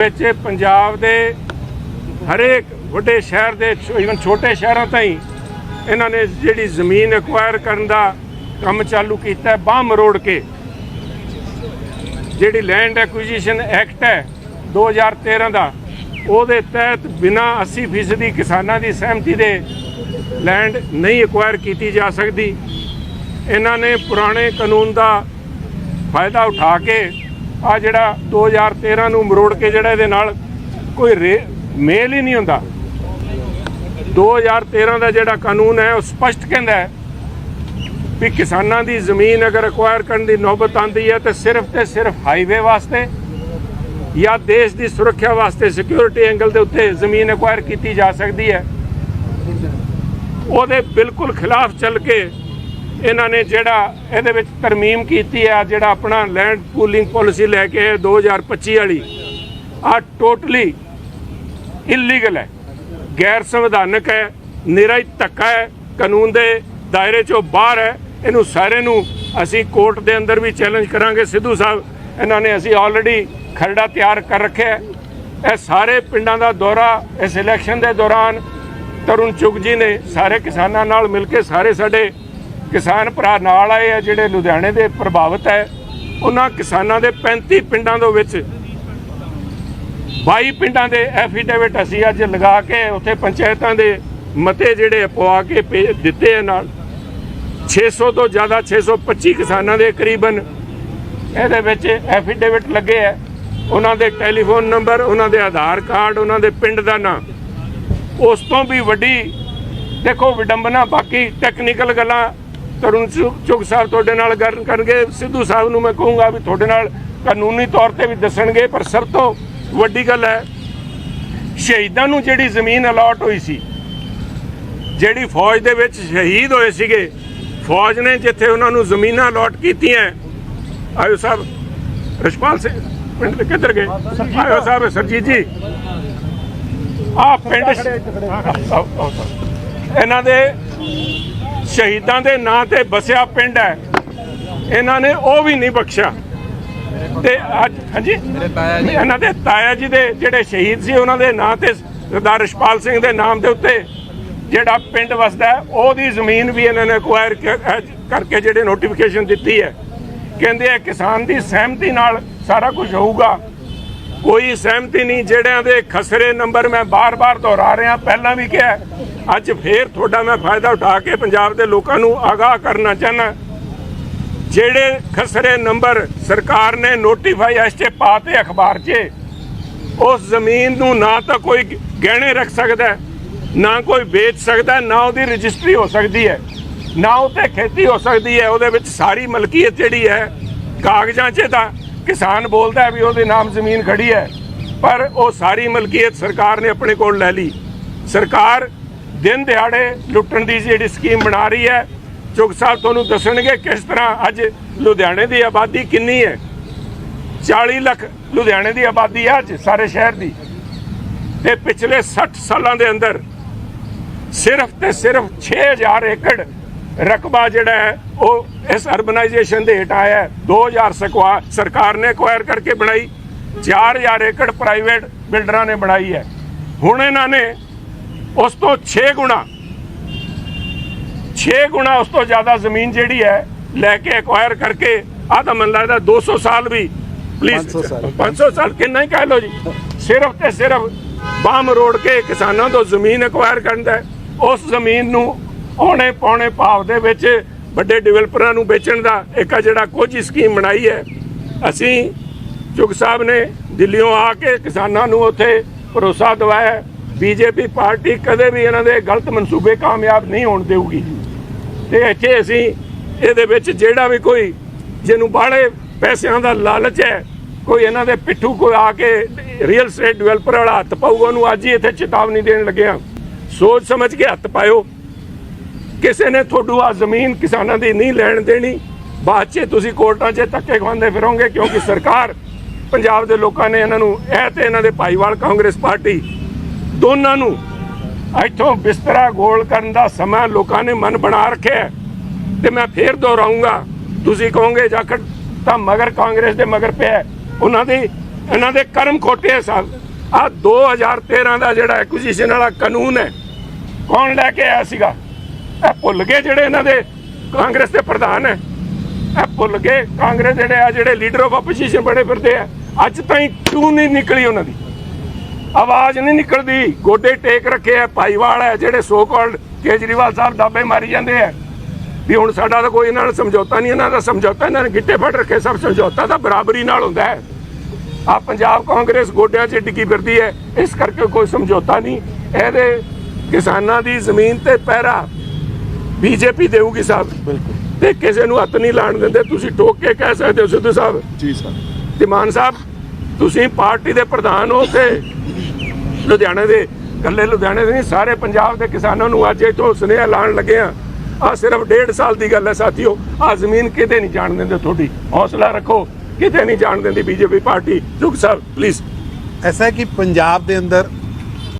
ਵਿੱਚ ਪੰਜਾਬ ਦੇ ਹਰੇਕ ਵੱਡੇ ਸ਼ਹਿਰ ਦੇ ਇਵਨ ਛੋਟੇ ਸ਼ਹਿਰਾਂ ਤਾਈਂ ਇਹਨਾਂ ਨੇ ਜਿਹੜੀ ਜ਼ਮੀਨ ਐਕਵਾਇਰ ਕਰਨ ਦਾ ਕੰਮ ਚਾਲੂ ਕੀਤਾ ਹੈ, ਬਾਹ ਮਰੋੜ ਕੇ। ਜਿਹੜੀ ਲੈਂਡ ਐਕੁਜੀਸ਼ਨ ਐਕਟ ਹੈ 2013 ਦਾ, ਉਹਦੇ ਤਹਿਤ ਬਿਨਾ 80% ਦੀ ਕਿਸਾਨਾਂ ਦੀ ਸਹਿਮਤੀ ਦੇ ਲੈਂਡ ਨਹੀਂ ਐਕਵਾਇਰ ਕੀਤੀ ਜਾ ਸਕਦੀ। ਇਹਨਾਂ ਨੇ ਪੁਰਾਣੇ ਕਾਨੂੰਨ ਦਾ ਫਾਇਦਾ ਉਠਾ ਕੇ ਆ ਜਿਹੜਾ 2013 ਨੂੰ ਮਰੋੜ ਕੇ ਜਿਹੜਾ ਇਹਦੇ ਨਾਲ ਕੋਈ ਮੇਲ ਹੀ ਨਹੀਂ ਹੁੰਦਾ। 2013 ਦਾ ਜਿਹੜਾ ਕਾਨੂੰਨ ਹੈ, ਉਹ ਸਪਸ਼ਟ ਕਹਿੰਦਾ ਹੈ ਵੀ ਕਿਸਾਨਾਂ ਦੀ ਜ਼ਮੀਨ ਅਗਰ ਐਕਵਾਇਰ ਕਰਨ ਦੀ ਨੌਬਤ ਆਂਦੀ ਹੈ, ਤਾਂ ਸਿਰਫ ਤੇ ਸਿਰਫ ਹਾਈਵੇ ਵਾਸਤੇ ਜਾਂ ਦੇਸ਼ ਦੀ ਸੁਰੱਖਿਆ ਵਾਸਤੇ ਸਿਕਿਉਰਿਟੀ ਐਂਗਲ ਦੇ ਉੱਤੇ ਜ਼ਮੀਨ ਐਕਵਾਇਰ ਕੀਤੀ ਜਾ ਸਕਦੀ ਹੈ। ਉਹਦੇ ਬਿਲਕੁਲ ਖਿਲਾਫ ਚੱਲ ਕੇ ਇਹਨਾਂ ਨੇ ਜਿਹੜਾ ਇਹਦੇ ਵਿੱਚ ਤਰਮੀਮ ਕੀਤੀ ਹੈ ਜਿਹੜਾ ਆਪਣਾ ਲੈਂਡ ਪੂਲਿੰਗ ਪਾਲਿਸੀ ਲੈ ਕੇ ਆਏ 2025 ਵਾਲੀ ਆ ਟੋਟਲੀ ਇਲੀਗਲ ਹੈ। ਗੈਰ ਸੰਵਿਧਾਨਕ ਹੈ ਨਿਰਾ ਧੱਕਾ ਹੈ, ਕਾਨੂੰਨ ਦੇ ਦਾਇਰੇ ਚੋਂ ਬਾਹਰ ਹੈ। ਇਹਨੂੰ ਸਾਰੇ ਨੂੰ ਅਸੀਂ ਕੋਰਟ ਦੇ ਅੰਦਰ ਵੀ ਚੈਲੰਜ ਕਰਾਂਗੇ। ਸਿੱਧੂ ਸਾਹਿਬ, ਇਹਨਾਂ ਨੇ ਅਸੀਂ ਆਲਰੇਡੀ ਖਰੜਾ ਤਿਆਰ ਕਰ ਰੱਖਿਆ ਇਹ ਸਾਰੇ ਪਿੰਡਾਂ ਦਾ ਦੌਰਾ, ਇਸ ਇਲੈਕਸ਼ਨ ਦੇ ਦੌਰਾਨ ਤਰੁਣ ਚੁਗ ਜੀ ਨੇ ਸਾਰੇ ਕਿਸਾਨਾਂ ਨਾਲ ਮਿਲ ਕੇ ਸਾਰੇ ਸਾਡੇ ਕਿਸਾਨ ਭਰਾ ਨਾਲ ਆਏ ਆ, ਜਿਹੜੇ ਲੁਧਿਆਣੇ ਦੇ ਪ੍ਰਭਾਵਿਤ ਹੈ, ਉਹਨਾਂ ਕਿਸਾਨਾਂ ਦੇ 35 ਪਿੰਡਾਂ ਦੇ ਵਿੱਚ 22 ਪਿੰਡਾਂ ਦੇ ਐਫੀਡੇਵਿਟ ਅਸੀਂ ਅੱਜ ਲਗਾ ਕੇ ਉੱਥੇ ਪੰਚਾਇਤਾਂ ਦੇ ਮਤੇ ਜਿਹੜੇ ਪਵਾ ਕੇ ਭੇਜ ਦਿੱਤੇ ਆ ਨਾਲ। 600 ਤੋਂ ਜ਼ਿਆਦਾ 625 ਕਿਸਾਨਾਂ ਦੇ ਕਰੀਬਨ ਇਹਦੇ ਵਿੱਚ ਐਫੀਡੇਵਿਟ ਲੱਗੇ ਆ। ਉਹਨਾਂ ਦੇ ਟੈਲੀਫੋਨ ਨੰਬਰ, ਉਹਨਾਂ ਦੇ ਆਧਾਰ ਕਾਰਡ, ਉਹਨਾਂ ਦੇ ਪਿੰਡ ਦਾ ਨਾਂ। ਉਸ ਤੋਂ ਵੀ ਵੱਡੀ ਦੇਖੋ ਵਿਡੰਬਨਾ, ਬਾਕੀ ਟੈਕਨੀਕਲ ਗੱਲਾਂ ਤਰੁਣ ਚੁਗ ਸਾਹਿਬ ਤੁਹਾਡੇ ਨਾਲ ਗੱਲ ਕਰਨਗੇ। ਸਿੱਧੂ ਸਾਹਿਬ ਨੂੰ ਮੈਂ ਕਹੂੰਗਾ ਵੀ ਤੁਹਾਡੇ ਨਾਲ ਕਾਨੂੰਨੀ ਤੌਰ ਤੇ ਵੀ ਦੱਸਣਗੇ, ਪਰ ਸਭ ਤੋਂ ਵੱਡੀ ਗੱਲ ਹੈ, ਸ਼ਹੀਦਾਂ ਨੂੰ ਜਿਹੜੀ ਜ਼ਮੀਨ ਅਲਾਟ ਹੋਈ ਸੀ, ਜਿਹੜੀ ਫੌਜ ਦੇ ਵਿੱਚ ਸ਼ਹੀਦ ਹੋਏ ਸੀਗੇ, ਫੌਜ ਨੇ ਜਿੱਥੇ ਉਹਨਾਂ ਨੂੰ ਜ਼ਮੀਨਾਂ ਅਲਾਟ ਕੀਤੀਆਂ, ਆਇਓ ਸਾਹਿਬ ਰਸ਼ਪਾਲ ਸਿੰਘ ਪਿੰਡ ਦੇ ਕਿੱਧਰ ਗਏ? ਆਇਓ ਸਾਹਿਬ, ਸਰਜੀਤ ਜੀ। ਆ ਪਿੰਡ ਇਹਨਾਂ ਦੇ ਸ਼ਹੀਦਾਂ ਦੇ ਨਾਂ ਤੇ ਬਸਿਆ ਪਿੰਡ ਹੈ। ਇਹਨਾਂ ਨੇ ਉਹ ਵੀ ਨਹੀਂ ਬਖਸ਼ਿਆ। ਤੇ ਅੱਜ ਹਾਂਜੀ? ਇਹਨਾਂ ਦੇ ਤਾਇਆ ਜੀ ਦੇ ਜਿਹੜੇ ਸ਼ਹੀਦ ਸੀ ਉਹਨਾਂ ਦੇ ਨਾਂ ਤੇ ਸਰਦਾਰ ਰਸ਼ਪਾਲ ਸਿੰਘ ਦੇ ਨਾਮ ਦੇ ਉੱਤੇ ਜਿਹੜਾ ਪਿੰਡ ਵਸਦਾ ਉਹਦੀ ਜ਼ਮੀਨ ਵੀ ਇਹਨਾਂ ਨੇ ਅਕਵਾਇਰ ਕਰਕੇ ਜਿਹੜੇ ਨੋਟੀਫਿਕੇਸ਼ਨ ਦਿੱਤੀ ਹੈ। ਕਹਿੰਦੇ ਆ ਕਿਸਾਨ ਦੀ ਸਹਿਮਤੀ ਨਾਲ ਸਾਰਾ ਕੁਝ ਹੋਊਗਾ। ਕੋਈ ਸਹਿਮਤੀ ਨਹੀਂ, ਜਿਹੜਿਆਂ ਦੇ ਖਸਰੇ ਨੰਬਰ ਮੈਂ ਬਾਰ-ਬਾਰ ਦੁਹਰਾ ਰਿਹਾ, ਪਹਿਲਾਂ ਵੀ ਕਿਹਾ ਅੱਜ ਫੇਰ ਤੁਹਾਡਾ ਮੈਂ ਫਾਇਦਾ ਉਠਾ ਕੇ ਪੰਜਾਬ ਦੇ ਲੋਕਾਂ ਨੂੰ ਆਗਾਹ ਕਰਨਾ ਚਾਹਨਾ ਜਿਹੜੇ ਖਸਰੇ ਨੰਬਰ ਸਰਕਾਰ ਨੇ ਨੋਟੀਫਾਈ ਐਸਟੇ ਪਾਤੇ ਅਖਬਾਰ 'ਚ, ਉਸ ਜ਼ਮੀਨ ਨੂੰ ਨਾ ਤਾਂ ਕੋਈ ਗਹਿਣੇ ਰੱਖ ਸਕਦਾ ਨਾ ਕੋਈ ਵੇਚ ਸਕਦਾ ਨਾ ਉਹਦੀ ਰਜਿਸਟਰੀ ਹੋ ਸਕਦੀ ਹੈ, ਨਾ ਉਤੇ ਖੇਤੀ ਹੋ ਸਕਦੀ ਹੈ, ਉਹਦੇ ਵਿੱਚ ਸਾਰੀ ਮਲਕੀਅਤ ਜਿਹੜੀ ਹੈ ਕਾਗਜ਼ਾਂ 'ਚ ਤਾਂ ਕਿਸਾਨ ਬੋਲਦਾ ਵੀ ਉਹਦੇ ਨਾਮ ਜ਼ਮੀਨ ਖੜੀ ਹੈ, ਪਰ ਉਹ ਸਾਰੀ ਮਲਕੀਅਤ ਸਰਕਾਰ ਨੇ ਆਪਣੇ ਕੋਲ ਲੈ ਲਈ। ਸਰਕਾਰ ਦਿਨ ਦਿਹਾੜੇ ਲੁੱਟਣ ਦੀ ਜਿਹੜੀ ਸਕੀਮ ਬਣਾ ਰਹੀ ਹੈ ਚੁਗ ਸਾਹਿਬ ਤੁਹਾਨੂੰ ਦੱਸਣਗੇ ਕਿਸ ਤਰ੍ਹਾਂ ਅੱਜ ਲੁਧਿਆਣੇ ਦੀ ਆਬਾਦੀ ਕਿੰਨੀ ਹੈ। 40 ਲੱਖ ਲੁਧਿਆਣੇ ਦੀ ਆਬਾਦੀ ਹੈ ਅੱਜ ਸਾਰੇ ਸ਼ਹਿਰ ਦੀ। ਤੇ ਪਿਛਲੇ 60 ਸਾਲਾਂ ਦੇ ਅੰਦਰ ਸਿਰਫ ਤੇ ਸਿਰਫ 6000 ਏਕੜ ਰਕਬਾ ਜਿਹੜਾ ਹੈ ਉਹ ਇਸ ਅਰਬਨਾਈਜੇਸ਼ਨ ਦੇ ਹੇਠ ਆਇਆ ਹੈ। 2000 ਸਕਵਾ ਸਰਕਾਰ ਨੇ ਐਕਵਾਇਰ ਕਰਕੇ ਬਣਾਈ। 4000 ਏਕੜ ਪ੍ਰਾਈਵੇਟ ਬਿਲਡਰਾਂ ਨੇ ਬਣਾਈ ਹੈ। ਹੁਣ ਇਹਨਾਂ ਨੇ ਉਸ ਤੋਂ 6 ਗੁਣਾ 6 ਗੁਣਾ ਉਸ ਤੋਂ ਜ਼ਿਆਦਾ ਜ਼ਮੀਨ ਜਿਹੜੀ ਹੈ ਲੈ ਕੇ ਐਕਵਾਇਰ ਕਰਕੇ ਆ ਤਾਂ ਮੈਨੂੰ ਲੱਗਦਾ 200 ਸਾਲ ਵੀ ਪਲੀਜ਼ 500 ਸਾਲ। 500 ਸਾਲ ਕਿੰਨਾ ਹੀ ਕਹਿ ਲਓ ਜੀ। ਸਿਰਫ ਤੇ ਸਿਰਫ ਬਾਮ ਰੋੜ ਕੇ ਕਿਸਾਨਾਂ ਤੋਂ ਜ਼ਮੀਨ ਐਕਵਾਇਰ ਕਰਦਾ ਉਸ ਜ਼ਮੀਨ ਨੂੰ ਔਣੇ ਪੌਣੇ ਭਾਵ ਦੇ ਵਿੱਚ ਵੱਡੇ ਡਿਵੈਲਪਰਾਂ ਨੂੰ ਵੇਚਣ ਦਾ ਇੱਕ ਆ ਜਿਹੜਾ ਕੋਝੀ ਸਕੀਮ ਬਣਾਈ ਹੈ। ਅਸੀਂ ਚੁਗ ਸਾਹਿਬ ਨੇ ਦਿੱਲੀੋਂ ਆ ਕੇ ਕਿਸਾਨਾਂ ਨੂੰ ਉੱਥੇ ਭਰੋਸਾ ਦਿਵਾਇਆ। ਬੀਜੇਪੀ ਪਾਰਟੀ ਕਦੇ ਵੀ ਇਹਨਾਂ ਦੇ ਗਲਤ ਮਨਸੂਬੇ ਕਾਮਯਾਬ ਨਹੀਂ ਹੋਣ ਦੇਊਗੀ। ਤੇ ਇੱਥੇ ਅਸੀਂ ਇਹਦੇ ਵਿੱਚ ਜਿਹੜਾ ਵੀ ਕੋਈ ਜਿਹਨੂੰ ਬਾਹਲੇ ਪੈਸਿਆਂ ਦਾ ਲਾਲਚ ਹੈ, ਕੋਈ ਇਹਨਾਂ ਦੇ ਪਿੱਠੂ ਕੋਈ ਆ ਕੇ ਰੀਅਲ ਸਟੇਟ ਡਿਵੈਲਪਰ ਵਾਲਾ ਹੱਥ ਪਾਊਗਾ, ਉਹਨੂੰ ਅੱਜ ਹੀ ਇੱਥੇ ਚੇਤਾਵਨੀ ਦੇਣ ਲੱਗਿਆ ਸੋਚ ਸਮਝ ਕੇ ਹੱਥ ਪਾਇਓ। ਕਿਸੇ ਨੇ ਤੁਹਾਨੂੰ ਆ ਜ਼ਮੀਨ ਕਿਸਾਨਾਂ ਦੀ ਨਹੀਂ ਲੈਣ ਦੇਣੀ। ਬਾਅਦ 'ਚ ਤੁਸੀਂ ਕੋਰਟਾਂ 'ਚ ਧੱਕੇ ਖਵਾਉਂਦੇ ਫਿਰੋਗੇ ਕਿਉਂਕਿ ਸਰਕਾਰ ਪੰਜਾਬ ਦੇ ਲੋਕਾਂ ਨੇ ਇਹਨਾਂ ਨੂੰ ਇਹ ਤੇ ਇਹਨਾਂ ਦੇ ਭਾਈਵਾਲ ਕਾਂਗਰਸ ਪਾਰਟੀ ਦੋਨਾਂ ਨੂੰ ਇੱਥੋਂ ਬਿਸਤਰਾ ਗੋਲ ਕਰਨ ਦਾ ਸਮਾਂ ਲੋਕਾਂ ਨੇ ਮਨ ਬਣਾ ਰੱਖਿਆ ਹੈ। ਤੇ ਮੈਂ ਫੇਰ ਦੁਹਰਾਉਂਗਾ, ਤੁਸੀਂ ਕਹੋਗੇ ਜਾਖੜ, ਤਾਂ ਮਗਰ ਕਾਂਗਰਸ ਦੇ ਮਗਰ ਪਿਆ ਉਹਨਾਂ ਦੀ, ਇਹਨਾਂ ਦੇ ਕਰਮ ਖੋਟੇ ਆ ਸਾਹਿਬ ਆ 2013 ਦਾ ਜਿਹੜਾ ਐਕੁਜੀਸ਼ਨ ਵਾਲਾ ਕਾਨੂੰਨ ਹੈ, ਕੌਣ ਲੈ ਕੇ ਆਇਆ ਸੀਗਾ? ਇਹ ਭੁੱਲ ਗਏ ਜਿਹੜੇ ਇਹਨਾਂ ਦੇ ਕਾਂਗਰਸ ਦੇ ਪ੍ਰਧਾਨ ਹੈ। ਇਹ ਭੁੱਲ ਗਏ। ਕਾਂਗਰਸ ਜਿਹੜੇ ਆ, ਜਿਹੜੇ ਲੀਡਰ ਆਫ ਆਪੋਜੀਸ਼ਨ ਬੜੇ ਫਿਰਦੇ ਆ, ਅੱਜ ਤਾਈਂ ਕਿਉਂ ਨਹੀਂ ਨਿਕਲੀ ਉਹਨਾਂ ਦੀ? ਆਵਾਜ਼ ਨਹੀਂ ਨਿਕਲਦੀ। ਗੋਡੇ ਟੇਕ ਰੱਖੇ ਆ, ਭਾਈਵਾਲ ਹੈ, ਜਿਹੜੇ ਸੋ ਕਾਲਡ ਕੇਜਰੀਵਾਲ ਸਾਹਿਬ ਦਾਬੇ ਮਾਰੀ ਜਾਂਦੇ ਆ। ਵੀ ਹੁਣ ਸਾਡਾ ਤਾਂ ਕੋਈ ਇਹਨਾਂ ਨਾਲ ਸਮਝੌਤਾ ਨਹੀਂ, ਇਹਨਾਂ ਦਾ ਸਮਝੌਤਾ ਇਹਨਾਂ ਨੇ ਗਿੱਟੇ ਫੜ ਰੱਖੇ, ਸਭ ਸਮਝੌਤਾ ਤਾਂ ਬਰਾਬਰੀ ਨਾਲ ਹੁੰਦਾ ਹੈ। ਆ ਪੰਜਾਬ ਕਾਂਗਰਸ ਗੋਡਿਆਂ 'ਚ ਡਿੱਗੀ ਫਿਰਦੀ ਹੈ, ਇਸ ਕਰਕੇ ਕੋਈ ਸਮਝੌਤਾ ਨਹੀਂ। ਇਹਦੇ ਕਿਸਾਨਾਂ ਦੀ ਜ਼ਮੀਨ ਤੇ ਪਹਿਰਾ ਬੀਜੇਪੀ ਦੇਊਗੀ ਸਾਹਿਬ। ਬਿਲਕੁਲ। ਤੇ ਕਿਸੇ ਨੂੰ ਹੱਥ ਨਹੀਂ ਲਾਣ ਦਿੰਦੇ ਤੁਸੀਂ ਟੋਕ ਕੇ ਕਹਿ ਸਕਦੇ ਹੋ ਸਿੱਧੂ ਸਾਹਿਬ। ਜੀ ਸਰ। ਤੇ ਮਾਨ ਸਾਹਿਬ ਤੁਸੀਂ ਪਾਰਟੀ ਦੇ ਪ੍ਰਧਾਨ ਹੋ ਤੇ ਲੁਧਿਆਣੇ ਦੇ ਇਕੱਲੇ ਲੁਧਿਆਣੇ ਦੇ ਨਹੀਂ ਸਾਰੇ ਪੰਜਾਬ ਦੇ ਕਿਸਾਨਾਂ ਨੂੰ ਅੱਜ ਇਥੋਂ ਸੁਨੇਹਾ ਲਾਣ ਲੱਗੇ ਆ ਆ ਸਿਰਫ ਡੇਢ ਸਾਲ ਦੀ ਗੱਲ ਹੈ ਸਾਥੀਓ ਆ ਜ਼ਮੀਨ ਕਿਤੇ ਨਹੀਂ ਜਾਣ ਦਿੰਦੇ ਤੁਹਾਡੀ। ਹੌਸਲਾ ਰੱਖੋ ਕਿਤੇ ਨਹੀਂ ਜਾਣ ਦਿੰਦੀ ਬੀਜੇਪੀ ਪਾਰਟੀ। ਜੁਗ ਸਾਹਿਬ ਪਲੀਜ਼ ਐਸਾ ਹੈ ਕਿ ਪੰਜਾਬ ਦੇ ਅੰਦਰ